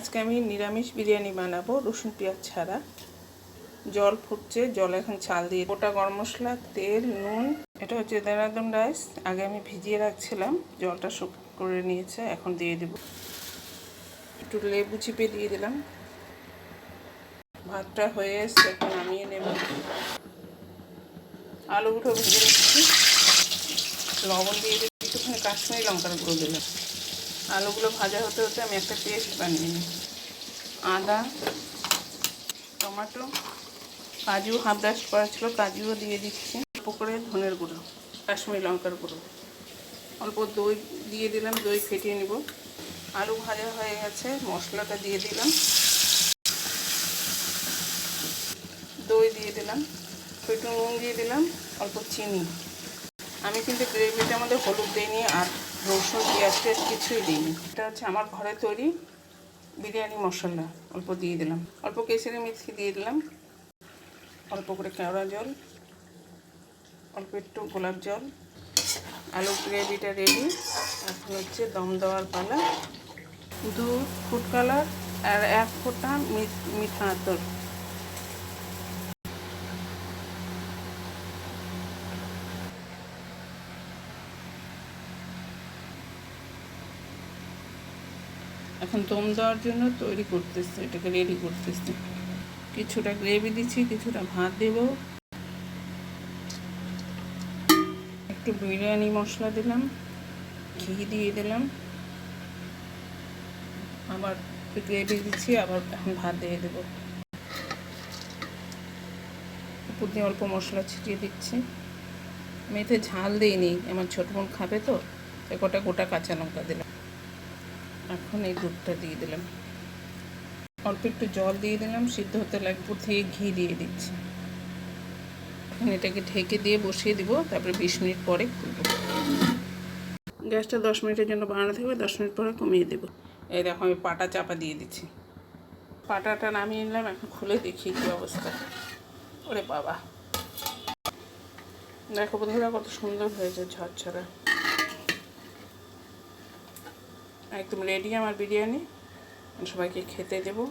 আজকে আমি নিরামিষ বিরিয়ানি বানাবো, রসুন, পেঁয়াজ ছাড়া। জল ফুটছে, জল এখন চাল দিয়ে গোটা গরম মশলা, তেল, নুন, এটা হচ্ছে দেরাদুন রাইস। আগে আমি ভিজিয়ে রাখছিলাম, জলটা শুক করে নিয়েছে, এখন দিয়ে দেব। একটু লেবু চিপে দিয়ে দিলাম। ভাতটা হয়ে এসছে, এখন নামিয়ে নেব। আলুগুলো ভেজে নিচ্ছি। লবণ দিয়ে দিচ্ছি একটুখানি কাশ্মীরি লঙ্কার গুঁড়ো দিলাম। আলুগুলো ভাজা হতে হতে আমি একটা পেস্ট বানিয়ে নিই। আদা, টমেটো, কাজু, হাফ ডাস্ট করা ছিল, কাজুও দিয়ে দিচ্ছি। অল্প করে ধনের গুঁড়ো, কাশ্মীরি লঙ্কার গুঁড়ো। অল্প দই দিয়ে দিলাম, দই ফেটিয়ে নিব। আলু ভাজা হয়ে গেছে, মশলাটা দিয়ে দিলাম। দই দিয়ে দিলাম, একটু নুন দিয়ে দিলাম, অল্প চিনি। আমি কিন্তু গ্রেভিটার মধ্যে হলুদ দিয়ে নিয়ে আর রসুন, পেঁয়াজ টেয়াজ কিছুই দিইনি। এটা হচ্ছে আমার ঘরে তৈরি বিরিয়ানি মশলা। অল্প দিয়ে দিলাম। অল্প কেসরি মেথি দিয়ে দিলাম। অল্প করে কেওড়া জল। অল্প একটু গোলাপ জল। আলু গ্রেভিটা রেডি এখন হচ্ছে দম দেওয়ার পালা। দুধ, ফুড কালার আর এক ফোঁটা মিঠা আতর। এখন দম দেওয়ার জন্য তৈরি করতেছে, এটাকে রেডি করতেছে। কিছুটা গ্রেভি দিচ্ছি, কিছুটা ভাত দেব। একটু বিরিয়ানি মশলা দিলাম, ঘি দিয়ে দিলাম। আবার গ্রেভি দিচ্ছি, আবার এখন ভাত দিয়ে দেব। উপর দিয়ে অল্প মশলা ছিটিয়ে দিচ্ছি। আমি এতে ঝাল দিইনি, আমার ছোট বোন খাবে তো কটা গোটা কাঁচা লঙ্কা দিলাম। এখন এই দুধটা দিয়ে দিলাম। অল্প একটু জল দিয়ে দিলাম, সিদ্ধ হতে লাগবে থেকে ঘি দিয়ে দিচ্ছি। এখন এটাকে ঢেকে দিয়ে বসিয়ে দিব, তারপরে বিশ মিনিট পরে খুলবো। গ্যাসটা দশ মিনিটের জন্য বানানো থাকবে দশ মিনিট পরে কমিয়ে দেবো। এই দেখো, আমি পাটা চাপা দিয়ে দিচ্ছি। পাটাটা নামিয়ে নিলাম, এখন খুলে দেখি কী অবস্থা। ওরে বাবা। দেখো বন্ধুরা, কত সুন্দর হয়েছে ঝরঝরা। একদম রেডি আমার বিরিয়ানি। সবাইকে খেতে দেবো।